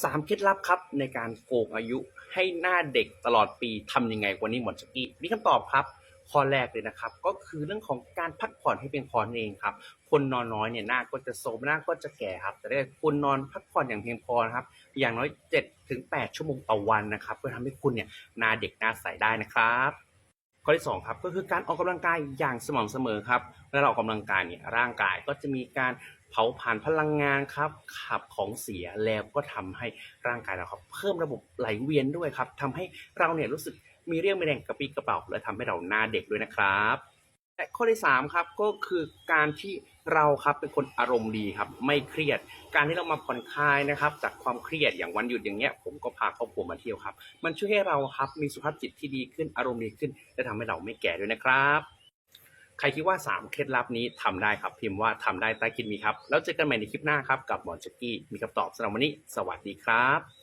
3เคล็ดลับครับในการโกงอายุให้หน้าเด็กตลอดปีทำยังไงวันนี้หมอนจักกี้มีคำตอบครับข้อแรกเลยนะครับ ก็คือเรื่องของการพักผ่อนให้เพียงพอเองครับ คนนอนน้อยเนี่ยหน้าก็จะโทรมหน้าก็จะแก่ครับ แต่ถ้าคุณนอนพักผ่อนอย่างเพียงพอครับ อย่างน้อย7ถึง8ชั่วโมงต่อวันนะครับ เพื่อทำให้คุณเนี่ยหน้าเด็กหน้าใสได้นะครับข้อที่สองครับก็คือการออกกำลังกายอย่างสม่ำเสมอครับเมื่อเราออกกำลังกายเนี่ยร่างกายก็จะมีการ เผาผลาญพลังงานครับ ขับของเสียแล้วก็ทำให้ร่างกายเราครับเพิ่มระบบไหลเวียนด้วยครับทำให้เราเนี่ยรู้สึกมีเรี่ยวมีแรงกระปี้กระเป๋าและทำให้เราหน้าเด็กด้วยนะครับและข้อที่สามครับก็คือการที่เราครับเป็นคนอารมณ์ดีครับไม่เครียด การที่เรามาผ่อนคลายนะครับจากความเครียดอย่างวันหยุดอย่างเงี้ยผมก็พาครอบครัวมาเที่ยวครับ มันช่วยให้เราครับมีสุขภาพจิตที่ดีขึ้นอารมณ์ดีขึ้น และทำให้เราไม่แก่ด้วยนะครับ ใครคิดว่า 3 เคล็ดลับนี้ทำได้ครับ พิมพ์ว่าทำได้ใต้คลิปนี้ครับ แล้วเจอกันใหม่ในคลิปหน้าครับ กับหมอนจักกี้มีคำตอบสำหรับวันนี้ สวัสดีครับ